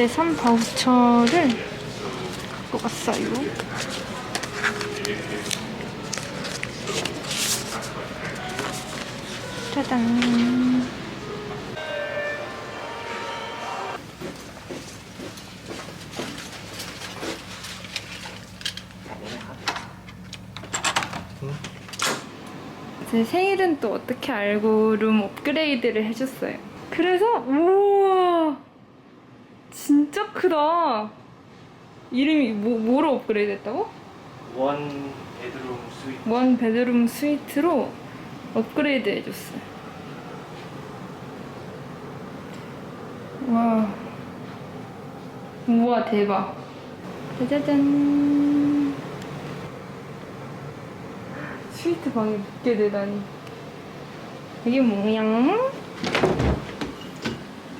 차. 그때 산 바우처를 갖고 갔어요. 짜잔. 제 생일은 또 어떻게 알고 룸 업그레이드를 해줬어요. 그래서 우와 진짜 크다. 이름이 뭐, 뭐로 업그레이드 했다고? 원 베드룸 스위트. 원 베드룸 스위트로 업그레이드 해줬어요. 와. 우와, 대박. 짜자잔. 스위트 방에 묵게 되다니. 이게 뭐야?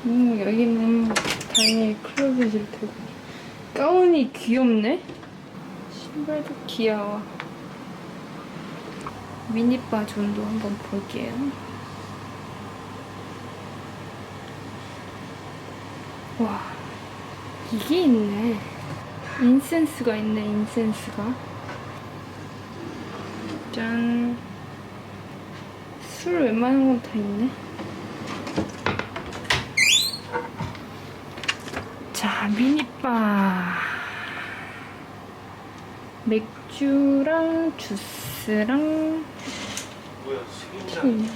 음, 여기는 당연히 클로젯일 테고. 가운이 귀엽네? 신발도 귀여워. 미니바 존도 한번 볼게요. 와, 이게 있네. 인센스가 있네, 인센스가. 짠. 술 웬만한 건 다 있네. 미니바. 맥주랑 주스랑 뭐야. 음.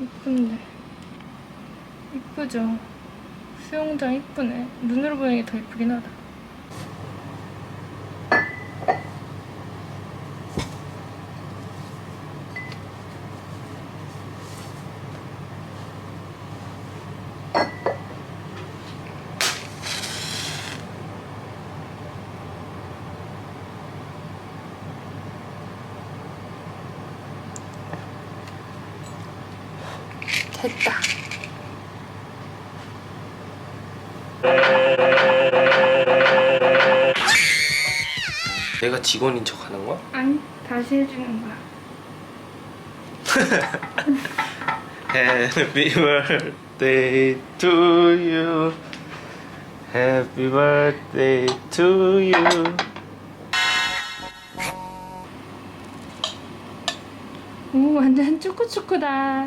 이쁜데 이쁘죠? 수영장 이쁘네 눈으로 보는 게 더 이쁘긴 하다 됐다 내가 직원인 척 하는 거야? 아니 다시 해주는 거야 Happy birthday to you. Happy birthday to you. 오 완전 초코초코다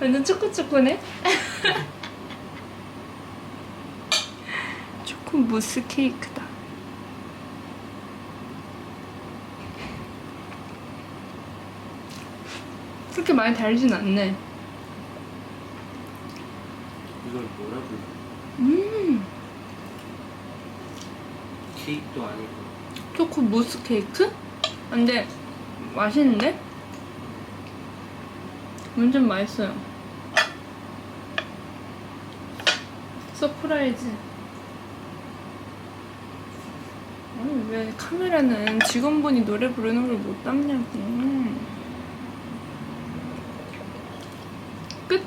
완전 초코초코네 초코 무스 케이크다 그렇게 많이 달진 않네 이걸 뭐라 불러? 음 케이크도 아니고. 초코 무스 케이크? 근데 맛있는데? 완전 맛있어요. 서프라이즈. 아니 왜 카메라는 직원분이 노래 부르는 걸 못 담냐고. 끝.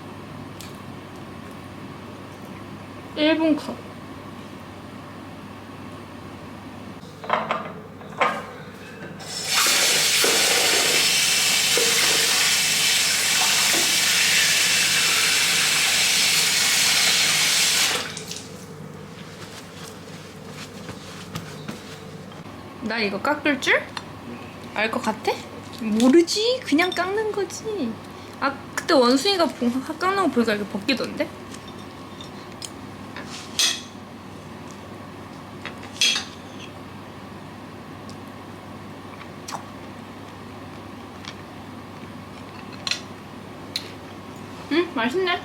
1분 컷. 나 이거 깎을 줄? 알 것 같아? 모르지. 그냥 깎는 거지. 아, 그때 원숭이가 보- 깎는 거 보니까 이게 벗기던데? 응, 맛있네.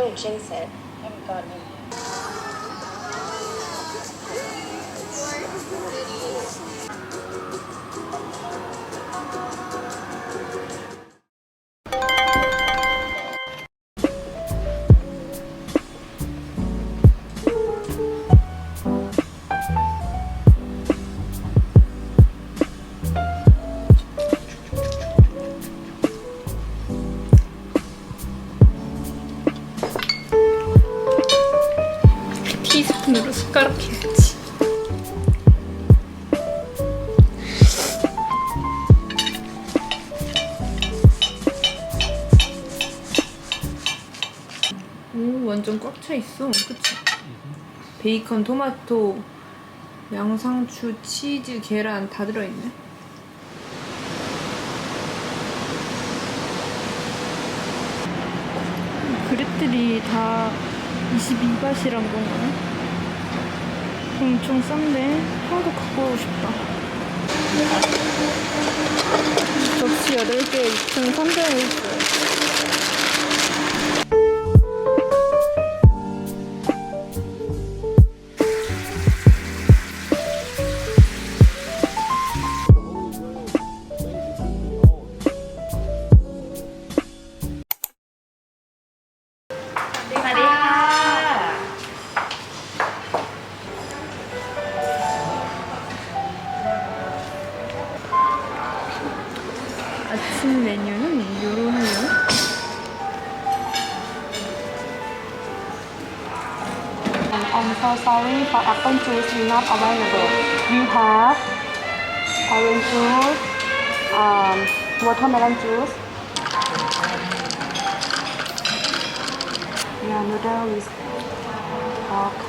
don't Xing said, 티스푼으로 숟가락 해야지. 오, 완전 꽉 차 있어. 그치? 베이컨, 토마토, 양상추, 치즈, 계란 다 들어있네. 그릇들이 다 22밭이란 건가요? 엄청 싼데 하나도 갖고 오고 싶다. 접시 8개에 2,300원 available. We have orange juice, um, watermelon juice. Yeah, noodle with pork.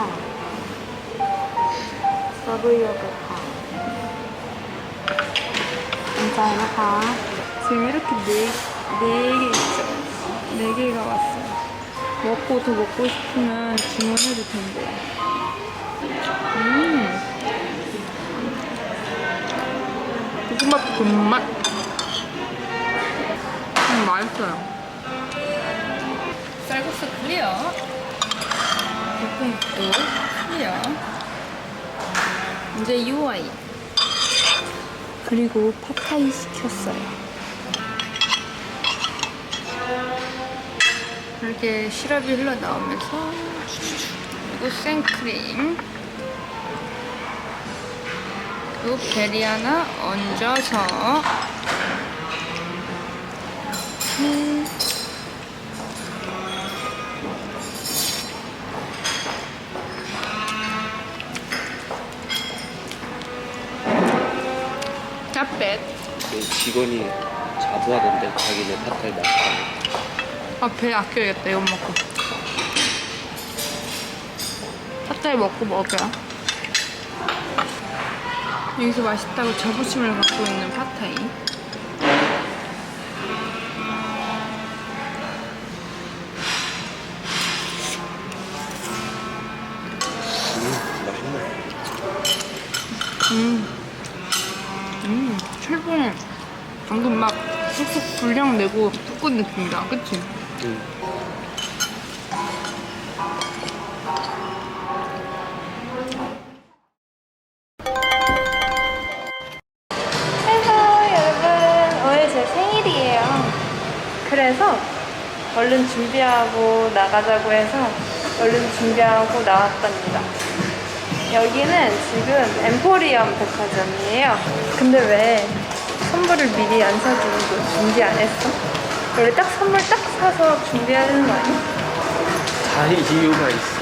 Strawberry yogurt. 감사해요. 다. 지금 이렇게 네, 네개 있죠. 네 개가 왔어요. 먹고 더 먹고 싶으면 주문해도 된대요. 고구마 군맛. 음, 맛있어요. 쌀국수 클리어. 볶음국도 클리어. 이제 UI. 그리고 팟타이 시켰어요. 이렇게 시럽이 흘러나오면서 그리고 생크림 또 베리 하나 얹어서. 음. 짭뱃. 그 직원이 자부하던데 자기네 파탈 맛아배 아껴야겠다. 이거 먹고. 파타이 먹고 먹어요. 여기서 맛있다고 자부심을 갖고 있는 팟타이. 음. 음. 음, 철분 방금 막 쑥쑥 분량 내고 볶은 느낌이다. 그치? 음. 준비하고 나가자고 해서 얼른 준비하고 나왔답니다 여기는 지금 엠포리엄 백화점이에요 근데 왜 선물을 미리 안 사주고 준비 안 했어? 원래 딱 선물 딱 사서 준비해야 되는 거 아니야? 다 이유가 있어.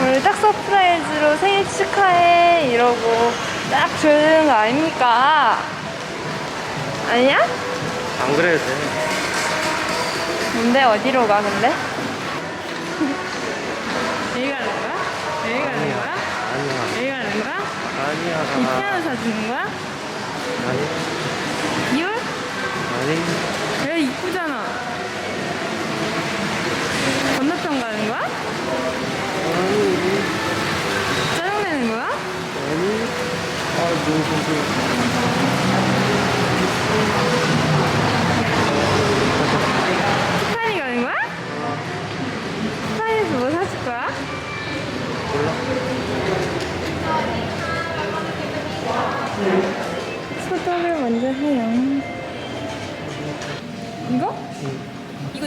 원래 딱 서프라이즈로 생일 축하해 이러고 딱 줘야 되는 거 아닙니까? 아니야? 안 그래도 돼. 뭔데 어디로 가 근데? 아니야. 이따로 사주는 거야? 아니, 2월? 아니. 왜 이쁘잖아. 건너편 가는 거야? 아니, 짜증내는 거야? 아니. 아, 너무 고생했어. 스탄이 가는 거야? 어. 스탄에서 뭐 사줄 거야?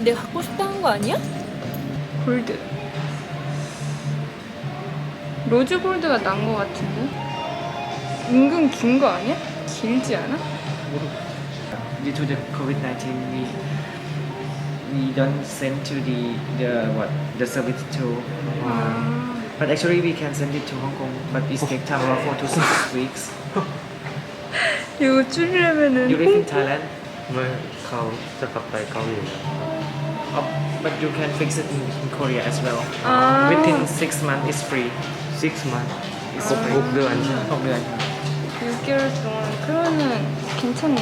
내가 갖고 싶다 한 거 아니야? 골드. 로즈 골드가 난 거 같은데? 은근 긴 거 아니야? 길지 않아? due to the COVID-19, we we don't send to the the what the service to. 아. But actually, we can send it to Hong Kong, but it take time around four to six weeks. 이거 줄이려면은 You live in Thailand, ไม่เขาจะกลับไปเกาหลี oh, but you can fix it in, in Korea as well. Ah. Within six months, it's free. 6 months. It's 어. free. 6년. 6년. 6개월 동안 그러면 괜찮네.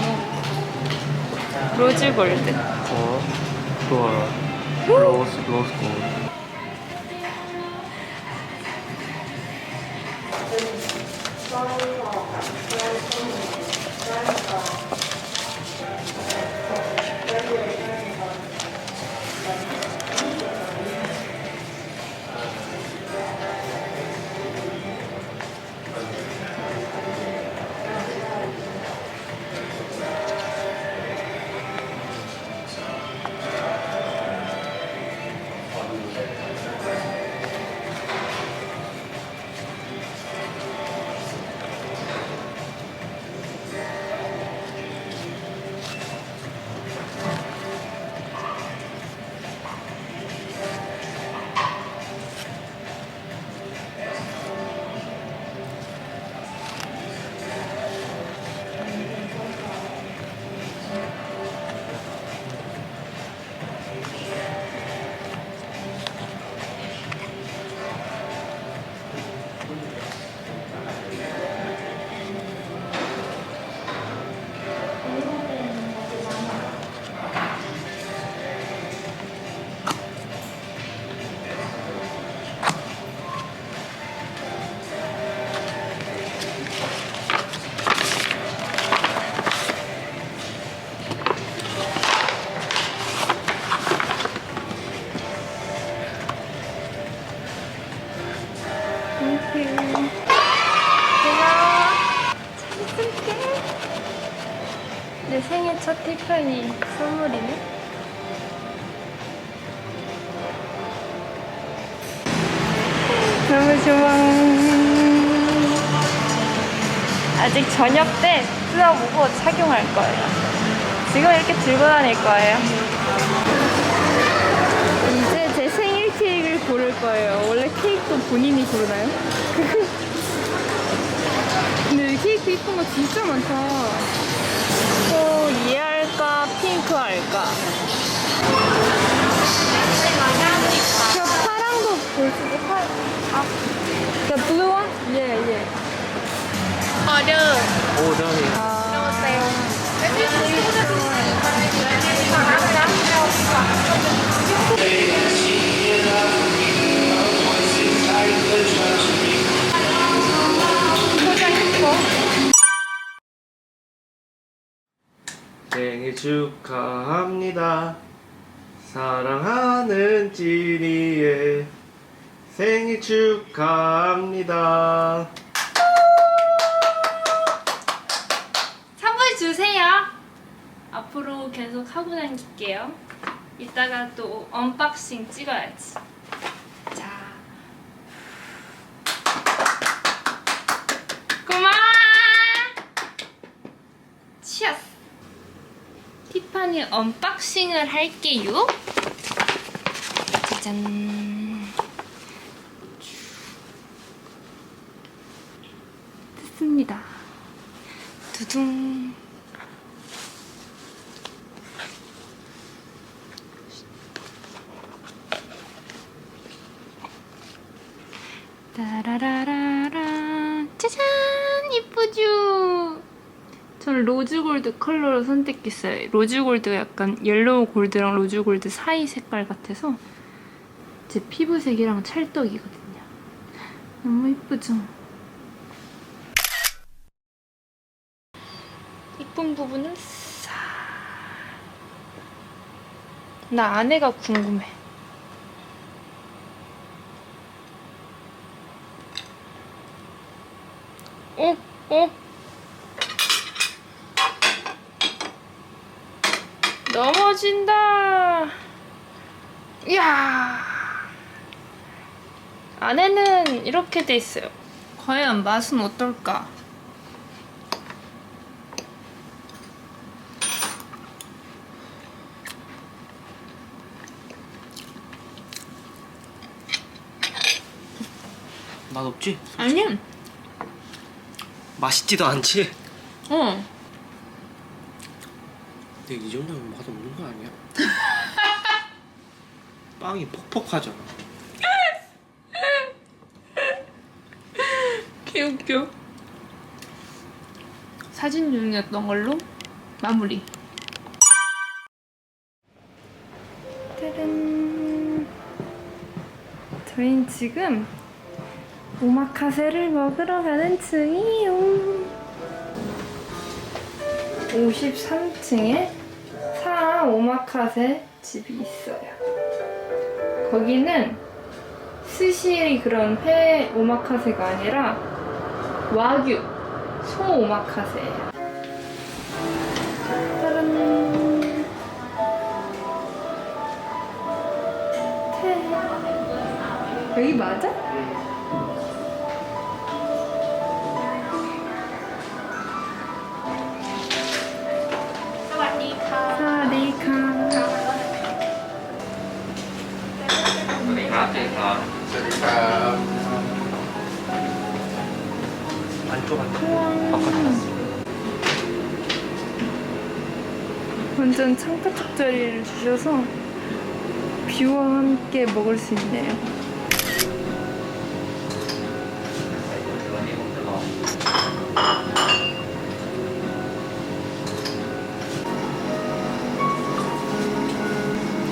로즈 골드. 어, 좋아. 로스, 로스 골. 첫 티파니 선물이네. 너무 좋아. 아직 저녁 때 뜯어보고 착용할 거예요. 지금 이렇게 들고 다닐 거예요. 이제 제 생일 케이크를 고를 거예요. 원래 케이크도 본인이 고르나요? 근데 이 케이크 이쁜 거 진짜 많다. 또 이해할까? 핑크할까? 저 파랑도 볼 수 있고 파... 아, the blue one? 예, 예. Order. 오전이 아, 네. 감사합니다. 생일 축하합니다. 사랑하는 찐이의 생일 축하합니다. 선물 주세요. 앞으로 계속 하고 다닐게요. 이따가 또 언박싱 찍어야지. 자. 고마워! 치아스! 티파니 언박싱을 할게요. 짜잔. 됐습니다. 두둥. 따라라라라 짜잔 이쁘죠? 저는 로즈 골드 컬러로 선택했어요. 로즈 골드가 약간 옐로우 골드랑 로즈 골드 사이 색깔 같아서 제 피부색이랑 찰떡이거든요. 너무 이쁘죠? 이쁜 부분을 싹. 나 안에가 궁금해. 어? 어? 넘어진다. 이야. 안에는 이렇게 돼 있어요. 과연 맛은 어떨까? 맛 없지? 아니야. 맛있지도 않지? 어. 근데 이 정도면 맛 없는 거 아니야? 빵이 퍽퍽하잖아 개웃겨. 사진 중이었던 걸로 마무리. 짜잔. 저희는 지금 오마카세를 먹으러 가는 중이에요. 53층에 사 오마카세 집이 있어요. 거기는 스시 그런 회 오마카세가 아니라 와규 소 오마카세예요. 짜란. 태. 여기 맞아? 바꿔놨어요. 완전 창가턱자리를 주셔서 뷰와 함께 먹을 수 있네요.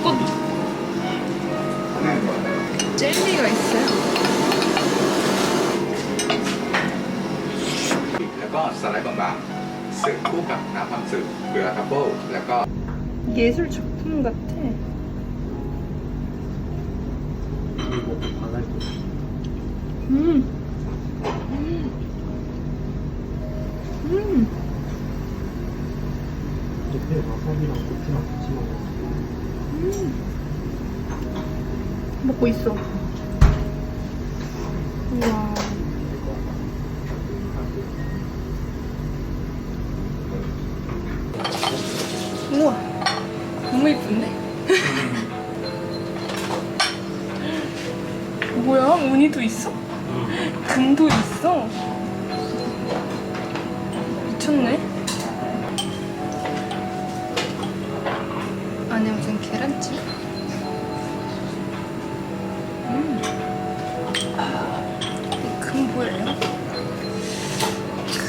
꽃 젤리가 있어요? กับน้ำพัมสึเกลือทับเบิลแล้วก็ 예술 작품 같아. 음. 음. 음. 옆에 와사비랑 고추랑 같이 먹어 먹고 있어. 미쳤네? 안에 무슨 계란찜? 금 보여요?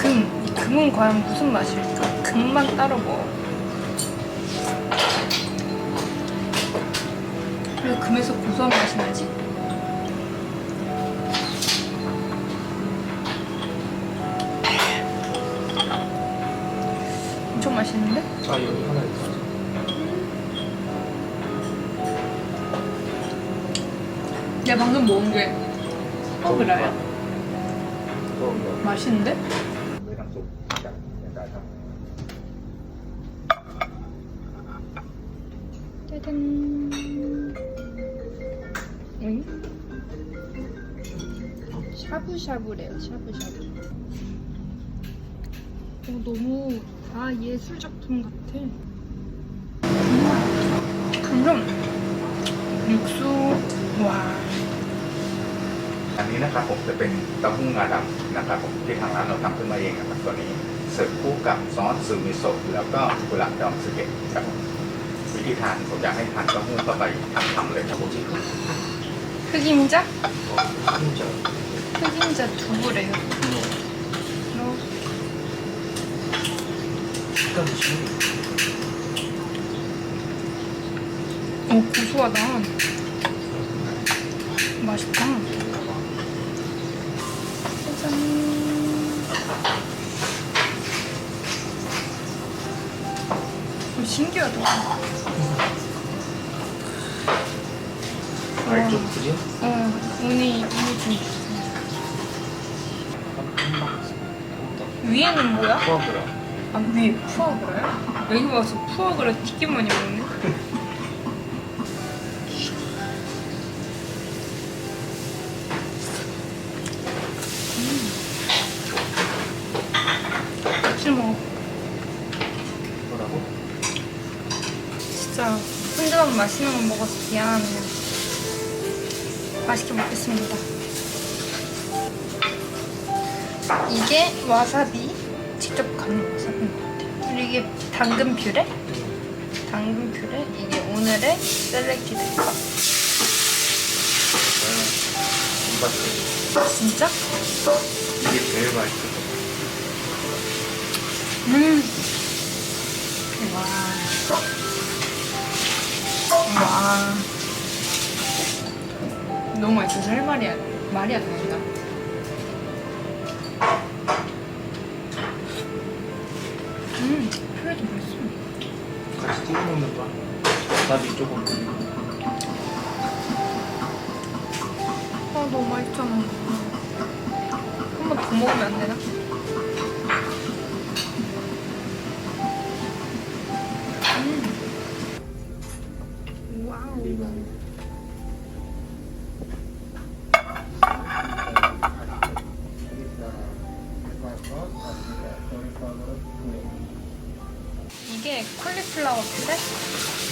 금. 이 금은 과연 무슨 맛일까? 금만 따로 먹어. 왜 금에서 고소한 맛이 나지? 맛있는데? 아 여기 하나 있어. 내가 방금 먹은 게 허브라야. 맛있는데? 짜잔. 응? 샤브샤브래요, 샤브샤브. 어, 너무 아, 예술작품 같아. 그럼, 육수, 와. อันนี้นะครับผมจะเป็นเต้าหู้งาดำนะครับผมที่ทางร้านเราทำขึ้นมาเองนะครับตัวนี้เสิร์ฟคู่กับซอสซูมิโซะแล้วก็กุหลาบดองสเก็ตครับผมวิธีทานผมอยากให้ทานเต้าหู้เข้าไปทำๆเลยครับผม 흑임자? 진짜 흑임자 두부래요. 식감이 신기해 오, 고소하다. 맛있다. 짜잔. 오, 신기하다. 알좀 크지? 어, 운이, 운이 좀 박스 위에는 뭐야? 포아그라. 아 위에 푸아그라야? 여기 와서 푸아그라 튀김 많이 먹네. 같이 먹어. 뭐라고? 진짜 혼자만 맛있는 거 먹어서 미안하네요. 맛있게 먹겠습니다. 이게 와사비 당근 퓨레? 당근 퓨레? 이게 오늘의 셀렉티드 컵. 진짜? 이게 제일 맛있어. 음. 와. 와. 너무 맛있어서 할 말이 안, 말이 안 나온다. 찍어 먹는 거. 와사비 조금. 아, 너무 맛있잖아. 한 번 더 먹으면 안 되나?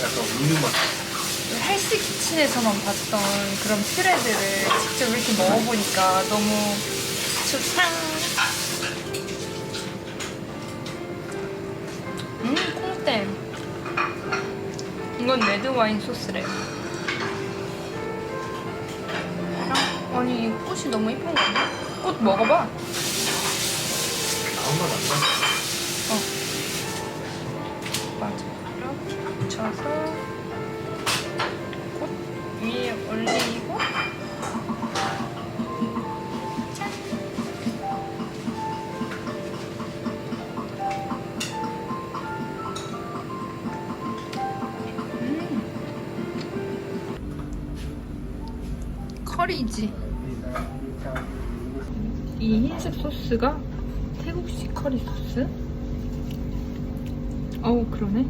약간 우유 맛. 헬스 키친에서만 봤던 그런 퓨레들을 직접 이렇게 먹어보니까 너무 좋다. 음, 콩땡. 이건 레드 와인 소스래요. 아, 아니, 이 꽃이 너무 이쁜 거 아니야? 꽃 먹어봐. 아무 맛안 나. 붙여서 꽃 위에 올리고 짠. 음. 커리지. 이 흰색 소스가 태국식 커리 소스? 어우 그러네.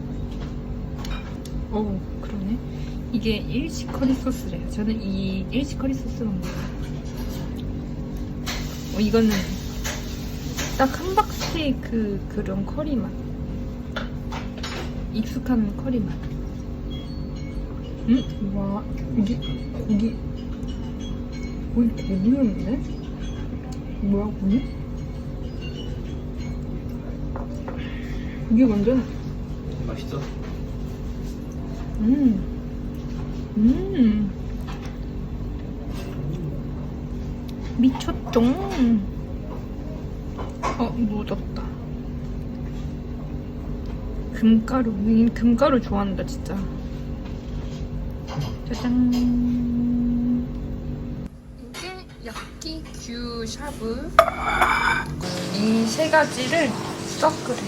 어우 그러네. 이게 일식 커리 소스래요. 저는 이 일식 커리 소스가 뭐예요? 어, 이거는 딱 함박스테이크 그런 커리 맛. 익숙한 커리 맛. 음? 와 고기 고기 거의 고기였는데? 뭐야 고기? 고기 완전 맛있어? 음. 음. 미쳤죠? 어, 묻었다. 금가루. 이 금가루 좋아한다, 진짜. 짜잔. 이게 야끼규 샤브. 이 세 가지를 섞으래.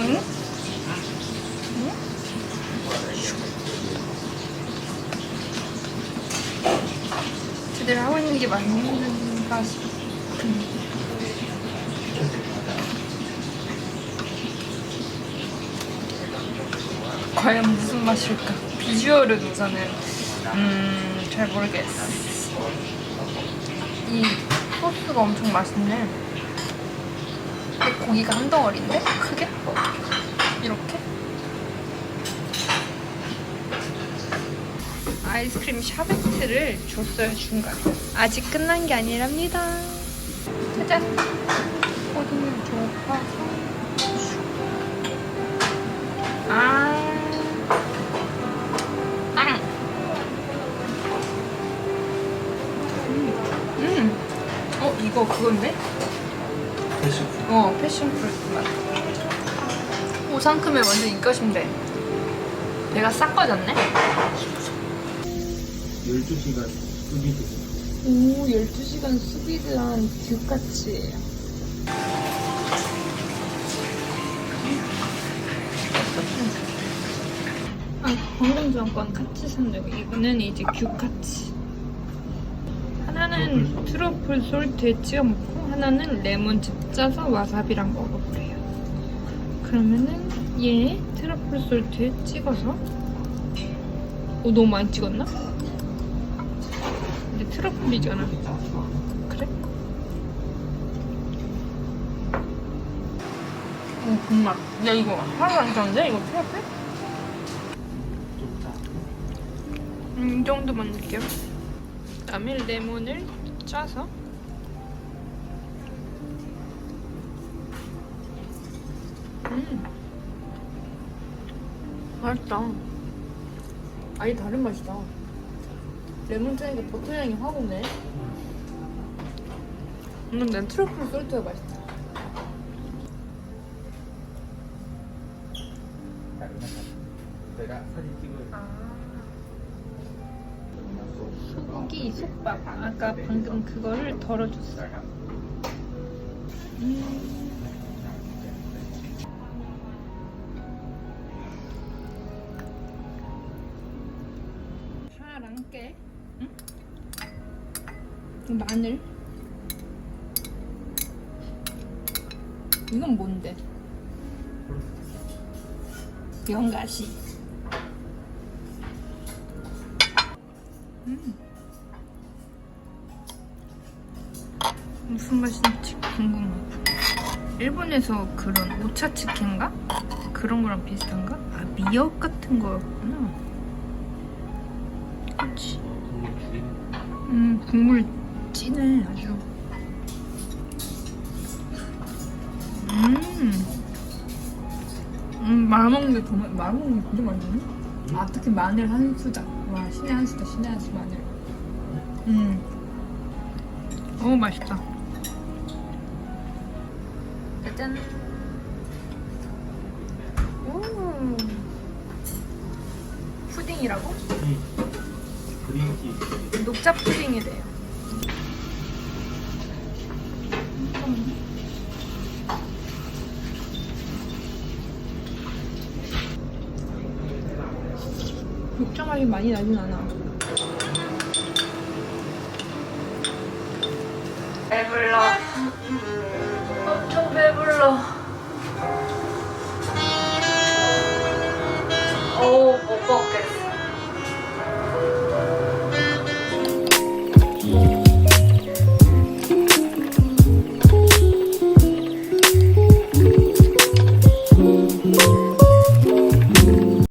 응? 제대로 하고 있는 게 맞는가 싶은. 과연 무슨 맛일까? 비주얼은 우선은 음, 잘 모르겠어. 이 소스가 엄청 맛있네. 근데 고기가 한 덩어리인데? 크게? 이렇게? 아이스크림 샤베트를 줬어요 중간에. 아직 끝난 게 아니랍니다. 짜잔. 코딩을 줘봐서 아, 아. 음. 어 이거 그건데? 패션. 어 패션 프루트 맛 오상큼의 완전 입가심돼. 배가 싹 빠졌네 12시간 수비드. 오, 12시간 수비드한 듀까치예요. 아, 방금 전건 카치 산적 이거는 이제. 하나 하나는 트러플 솔트에 찍어 먹고 하나는 레몬즙 짜서 와사비랑 먹어보래요. 그러면은 얘 트러플 솔트에 찍어서 오 너무 많이 찍었나? 근데 트러플이잖아. 그래? 오 정말 야 이거 하나도 안 짠데? 이거 트러플? 음, 이 정도만 넣을게요. 그다음에 레몬을 짜서 음 맛있다. 아예 다른 맛이다. 레몬 짜니까 버터 향이 확 오네. 음, 난 트러플 솔트가 맛있다. 제가 사진 찍을 소고기 솥밥. 아까 방금 그거를 덜어줬어. 파랑 깨. 응? 마늘. 이건 뭔데? 연가시. 무슨 맛인지 궁금하고. 일본에서 그런 오차 치킨가? 그런 거랑 비슷한가? 아 미역 같은 거였구나. 음 국물 진해 아주. 음. 음 말먹는 게 정말 말먹는 게 진짜 맛있네. 아 특히 마늘 한 수다. 와 신의 한 수다 신의 한수 마늘. 음. 오 맛있다. 짜잔. 오. 푸딩이라고? 그린티. 녹차 푸딩이래요. 녹차 맛이 많이 나진 않아.